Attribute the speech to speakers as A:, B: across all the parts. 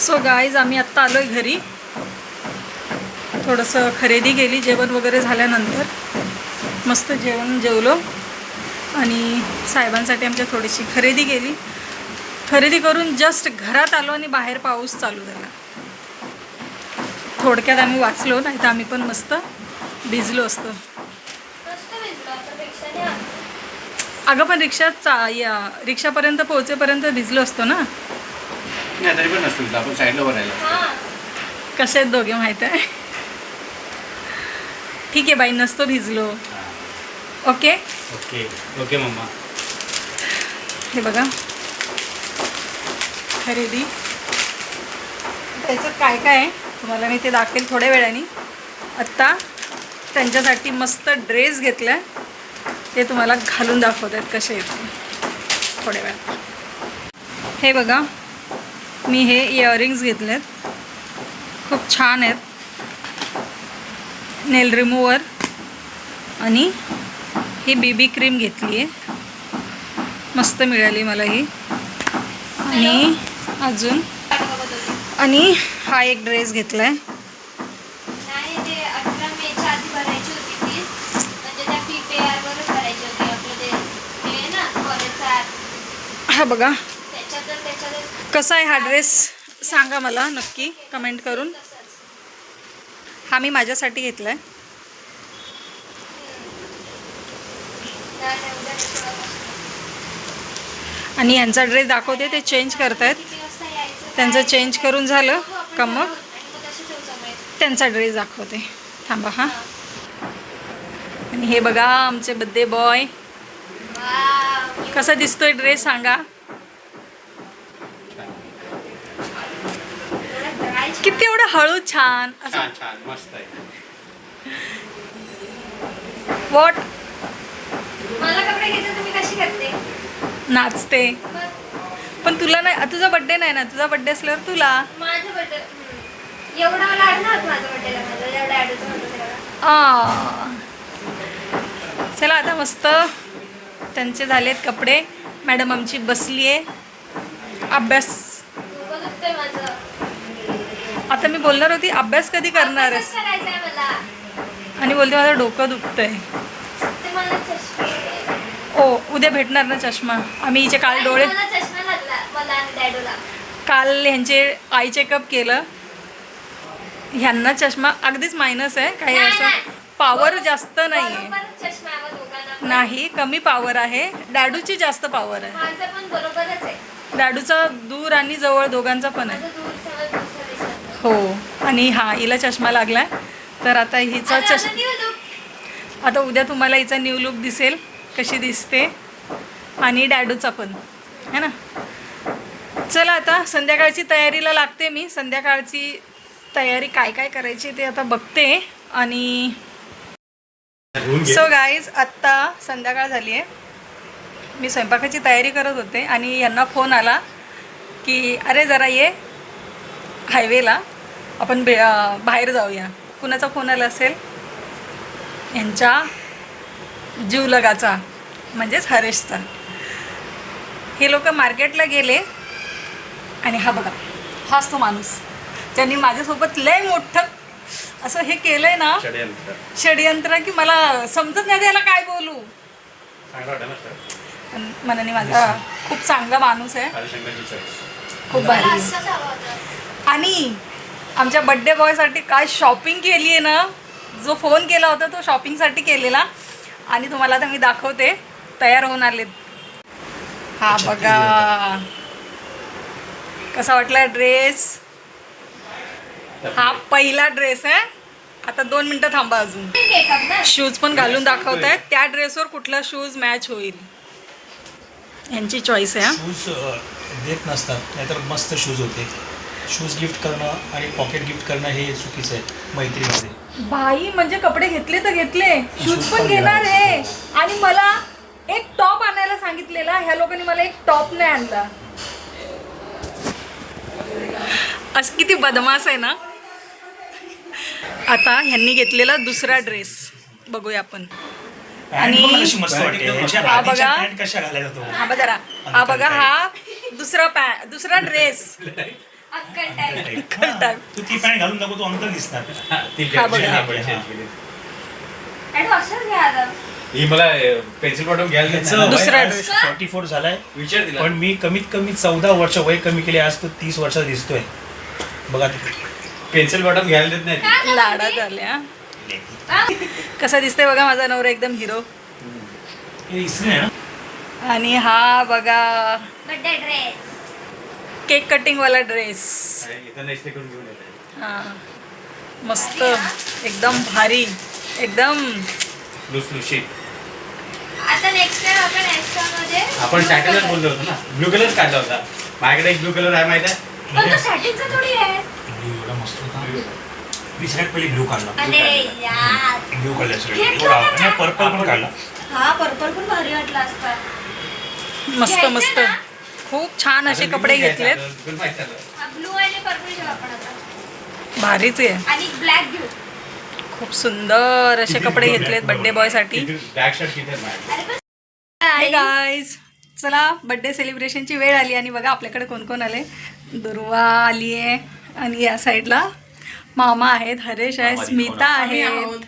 A: So guys आम्ही आत्ता आलो आहे घरी. थोडंसं खरेदी केली जेवण वगैरे झाल्यानंतर. मस्त जेवण जेवलो. आणि साहेबांसाठी आमच्या थोडीशी खरेदी केली. खरेदी करून जस्ट घरात आलो आणि बाहेर पाऊस चालू झाला. थोडक्यात आम्ही वाचलो नाही तर आम्ही पण मस्त भिजलो असतो. अगं पण रिक्षात चा या रिक्षापर्यंत पोहोचेपर्यंत भिजलो असतो ना?
B: नाही तरी पण नसतील आपण साईडला
C: हा.
A: कसे आहेत दोघे माहीत आहे? ठीक आहे बाई नसतो भिजलो. ओके?
B: ओके. Okay mamma.
A: हे बघा. खरेदी. त्याच्यात काय काय? आहे तुम्हाला मी ते दाखवेल थोड्या वेळाने. आत्ता त्यांच्यासाठी मस्त ड्रेस घेतला आहे ते तुम्हाला घालून दाखवत आहेत कसे आहेत थोड्या वेळात. हे बघा. मी हे इयरिंग्स घेतले आहेत खूप छान आहेत. नेल रिमूवर आणि ही बीबी क्रीम घेतली आहे. मस्त मिळाली मला ही. आणि अजून. आणि हा एक ड्रेस घेतला आहे
C: हे
A: बघा. कसा आहे हा ड्रेस? सांगा मला नक्की कमेंट करून. हा मी माझ्यासाठी घेतला आहे आणि यांचा ड्रेस दाखवते ते चेंज करतायत. त्यांचं चेंज करून झालं का मग त्यांचा ड्रेस दाखवते. थांबा हा. आणि हे बघा आमचे बड्डे बॉय कसा दिसतोय ड्रेस सांगा
C: एवढा dry छान.
A: किती एवढं हळू छान. असं.
B: छान छान. मस्त आहे.
A: वॉट
C: मला कपडे घेते तुम्ही कशी करते?
A: नाचते. पण तुला नाही तुझा बड्डे नाही ना? तुझा बड्डे असल्यावर तुला.
C: माझं बड्डे एवढा मला आठवत माझं बड्डेला माझं एवढा ॲडचं होतं तेवढा
A: आ. चला आता मस्त. त्यांचे झालेत कपडे. मॅडम आमची बसली आहे अभ्यास. आता मी बोलणार होती अभ्यास कधी करणार आहेस? आणि बोलते माझं डोकं दुखतंय. ओ उद्या भेटणार ना चष्मा? आम्ही हिचे काल डोळे काल ह्यांचे आय चेकअप केलं. ह्यांना चष्मा अगदीच मायनस आहे काही असं. पावर जास्त नाही आहे. नाही कमी पावर आहे. डॅडूची जास्त पावर आहे. डॅडूचा दूर आणि जवळ दोघांचा पण आहे
C: माझं दूर समज दुसऱ्या देशात.
A: हो आणि हा हिला चष्मा लागलाय. तर आता हिचा चष.
C: आता
A: उद्या तुम्हाला हिचा न्यू लुक दिसेल कशी दिसते. आणि डॅडूचा पण. है ना? चला आता संध्याकाळची तयारीला लागते मी. संध्याकाळची तयारी काय काय करायची ते आता बघते. आणि सो गाईज आत्ता संध्याकाळ झाली आहे. मी स्वयंपाकाची तयारी करत होते आणि यांना फोन आला की अरे जरा ये हायवेला आपण बे बाहेर जाऊया. कुणाचा फोन आला असेल? यांच्या जीवलगाचा म्हणजेच हरेशचा. हे लोक मार्केटला गेले आणि हा बघा हाच तो माणूस. ज्यांनी माझ्यासोबत लय मोठं असं हे केलंय ना
B: षडयंत्र.
A: षडयंत्र की मला समजत नाही त्याला काय बोलू. मनाने माझा खूप चांगला माणूस आहे. खूप भारी. आणि आमच्या बड्डे बॉयसाठी काय शॉपिंग केली आहे ना जो फोन केला होता तो शॉपिंगसाठी केलेला. आणि तुम्हाला आता मी दाखवते तयार होऊन आलेत हा बघा. कसा वाटला ड्रेस हा पहिला ड्रेस आहे. आता दोन मिनटं थांबा अजून.
C: आहे?
A: शूज पण घालून दाखवत आहेत. त्या ड्रेसवर कुठला शूज मॅच होईल? यांची चॉईस आहे हा.
D: शूज देत नसतात. नाहीतर मस्त शूज होते. शूज गिफ्ट करणं आणि पॉकेट गिफ्ट करणं हे चुकीचं आहे मैत्रीमध्ये.
A: बाई म्हणजे कपडे घेतले तर घेतले. शूज पण घेणार. आहे. आणि मला एक टॉप आणायला सांगितलेला ह्या लोकांनी मला एक टॉप नाही आणला. असं किती बदमाश आहे ना? आता ह्यांनी घेतलेला दुसरा ड्रेस बघूया आपण. आणि- हा बघा. हा हा बघा हा दुसरा पॅ दुसरा ड्रेस
C: अक्कल टाईप
D: हा. तू ती पॅन्ट घालून नको तू अंकल दिसणार.
B: हा, ती
A: हा, बघा.
B: change
D: हा.
B: केली, change केली.
C: आणि असंच घ्या आता.
B: ही मला पेन्सिल बॉटम घ्यायला.
A: दुसरा.
D: फॉर्टी फोर झालाय.
B: विचार दिला
D: पण मी कमीत कमी चौदा वर्ष वय कमी केले आज तो तीस वर्षाचा दिसतोय. बघा
B: पेन्सिल बॉटम घ्यायला देत नाही
A: आल्या
C: हा?
A: कसा दिसतोय बघा माझा नवरा एकदम हिरो. आणि हा बघा.
C: बर्थडे ड्रेस
A: केक कटिंग वाला ड्रेस हा. मस्त. एकदम भारी. एकदम.
B: लुसलुशीत.
C: आता नेक्स्ट टाइम आपण एक्स्ट्रा मध्ये
B: आपण सॅटलच बोललो होतो ना. ब्लू कलर काढला होता. माझ्याकडे एक ब्लू कलर आहे माहिती आहे?
C: पण तो सॅटिनचा थोडी आहे.
D: ब्ल्यू एवढा मस्त होता. मी सगळ्यात पहिले ब्ल्यू काढला.
C: अरे यार.
D: ब्ल्यू कलर एवढा आवडला पर्पल पण काढला.
C: हा पर्पल पण भारी वाटला असता
A: मस्त मस्त? खूप छान असे कपडे घेतलेत.
C: हा ब्लू आणि पर्पल घेऊ आपण आता.
A: भारीच आहे.
C: आणि ब्लॅक घेऊ.
A: खूप सुंदर असे कपडे घेतलेत बर्थडे बॉयसाठी गाईज चला बर्थडे सेलिब्रेशनची वेळ आली आणि बघा आपल्याकडे कोण कोण आले. दुर्वा आली आहे आणि या साईडला मामा आहेत हरेश आहे स्मिता आहेत.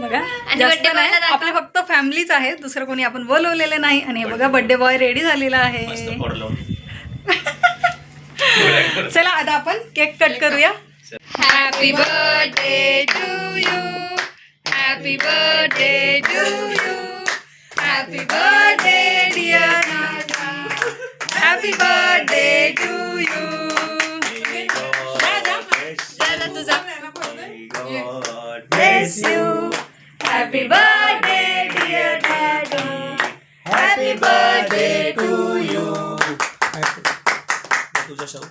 A: बघा. आपले फक्त फॅमिलीच आहेत दुसरं कोणी आपण बोलवलेले नाही आणि हे बघा बर्थडे बॉय रेडी झालेला आहे चला आता आपण केक कट करूया happy birthday to you happy birthday to you happy birthday dear happy birthday to you तुझा happy birthday dear daddy. Happy birthday to you.
D: Shahu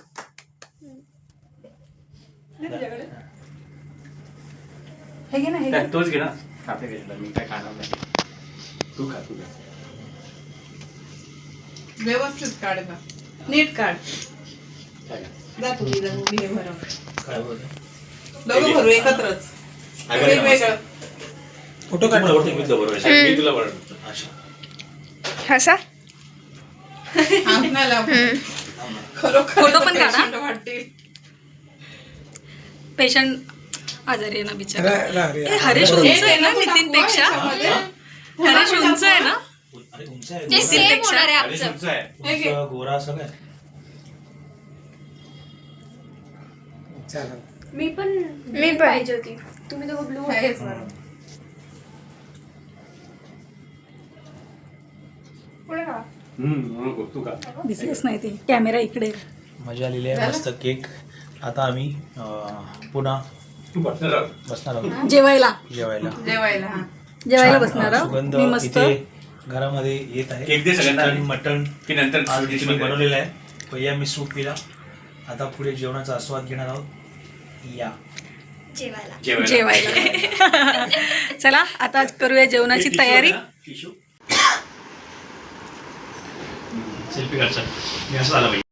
A: हे घे ना हे घे.
B: काय, तोच घे ना. खाते घेतला मी काय खाणार नाही. तू खा तू खा.
E: व्यवस्थित काढ ना. नीट काढ.
B: काय? खा.
E: जा तुम्ही जा हे भरा.
D: काय बोलतो
E: दोघं भरू एकत्रच. वेगवेगळं.
D: फोटो काढ बरोबर
B: बरोबर? आहे. मी तुला बरोबर
A: हसा? फोटो पण काढा. पेशंट आजारी आहे ना बिचारा. ए, हरेश उंच
E: हे
A: आहे ना नितीन पेक्षा?
E: हा.
A: हरेश उंच आहे ना?
D: अरे उंच आहे.
C: ते
A: नितीन सेमपेक्षा.
C: होणार आहे
B: अरे
C: आमचं.
B: तुमचं आहे.
E: हे घे.
D: उंच, गोरा सगळं. आहे.
C: मी पण मी पाहिजे होती. तुम्ही दोघं ब्लू
A: दिसलेच नाही ते. कॅमेरा इकडे.
D: मजा आलेली आहे मस्त केक. आता आम्ही अं, पुन्हा
B: बसणार आहोत.
A: जेवायला.
D: जेवायला.
E: जेवायला हा.
A: जेवायला
D: छान,
A: बसणार
D: अं,
A: आहोत.
D: सुगंध
A: मी मस्त.
D: इथे घरामध्ये येत आहे.
B: केक दे सगळ्यांना.
D: चिकन मटन
B: की नंतर
D: आज
B: dish.
D: बनवलेलं आहे. पहिला मी सूप पिला. आता पुढे जेवणाचा आस्वाद घेणार आहोत. या.
C: जेवायला.
B: जेवायला.
A: चला आता करूया जेवणाची तयारी.
D: टिशू सेल्फी मी असं पाहिजे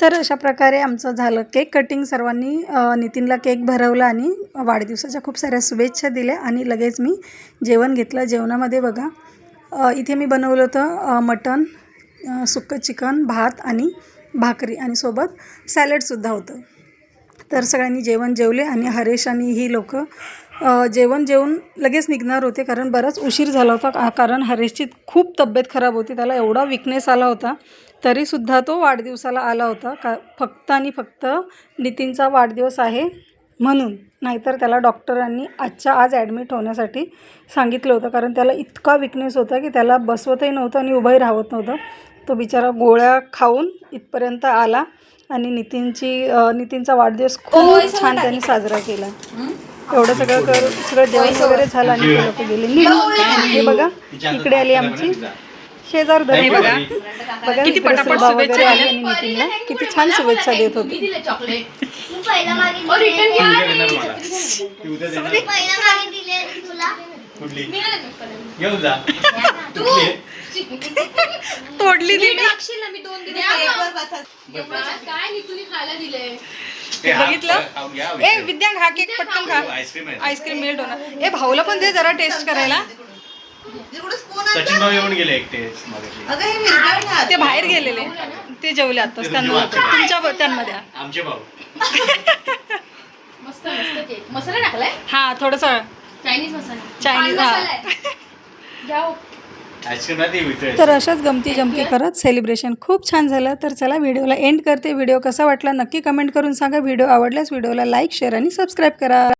A: तर अशा प्रकारे आमचं झालं केक कटिंग. सर्वांनी नितीनला केक भरवला आणि वाढदिवसाच्या खूप साऱ्या शुभेच्छा दिल्या आणि लगेच मी जेवण घेतलं. जेवणामध्ये बघा इथे मी बनवलं होतं मटन मटण सुक्कं चिकन भात आणि भाकरी आणि सोबत सॅलडसुद्धा होतं. तर सगळ्यांनी जेवण जेवले आणि हरेश आणि ही लोक जेवण जेवून लगेच निघणार होते कारण बराच उशीर झाला होता. कारण हरेशची खूप तब्येत खराब होती त्याला एवढा विकनेस आला होता. तरीसुद्धा तो वाढदिवसाला आला होता. का फक्त आणि फक्त नितीनचा वाढदिवस आहे म्हणून. नाहीतर त्याला डॉक्टरांनी आजच्या आज ॲडमिट होण्यासाठी सांगितलं होतं. कारण त्याला इतका विकनेस होता की त्याला बसवतही नव्हतं आणि उभंही राहत नव्हतं. तो बिचारा गोळ्या खाऊन इथपर्यंत आला आणि नितीनची नितीनचा वाढदिवस खूप छान त्यांनी साजरा केला. एवढं सगळं कर सगळं जेवण वगैरे झालं आणि ते लोक गेले. निघून. हे बघा इकडे आली आमची. शेजार दरी बघा. बघा किती पटापट वगैरे आली आणि नितीनला किती छान शुभेच्छा देत होते.
C: दिले तू.
A: तोडली
C: दिवस काय तुम्ही खायला दिले.
B: ते हा-
A: बघितलं? ए हा केक पटकन खा.
B: आईस्क्रीम आहे.
A: आईस्क्रीम मेल्ट होणार. ए भाऊला पण दे जरा टेस्ट करायला.
B: सचिन? भाऊ येऊन गेले एकटे
E: हे.
A: ते बाहेर गेलेले. ते जेवले आताच त्यांना. तुमच्या त्यांमध्ये.
B: आमचे भाऊ.
C: मस्त मस्त केक. मसाला टाकलाय?
A: हा थोडंसं.
C: चायनीज मसाला.
A: चायनीज हा. तर अशाच गमती जमती करत सेलिब्रेशन खूप छान झालं. तर चला व्हिडिओला एंड करते. व्हिडिओ कसा वाटला नक्की कमेंट करून सांगा. व्हिडिओ आवडल्यास व्हिडिओला लाईक शेअर आणि सबस्क्राईब करा.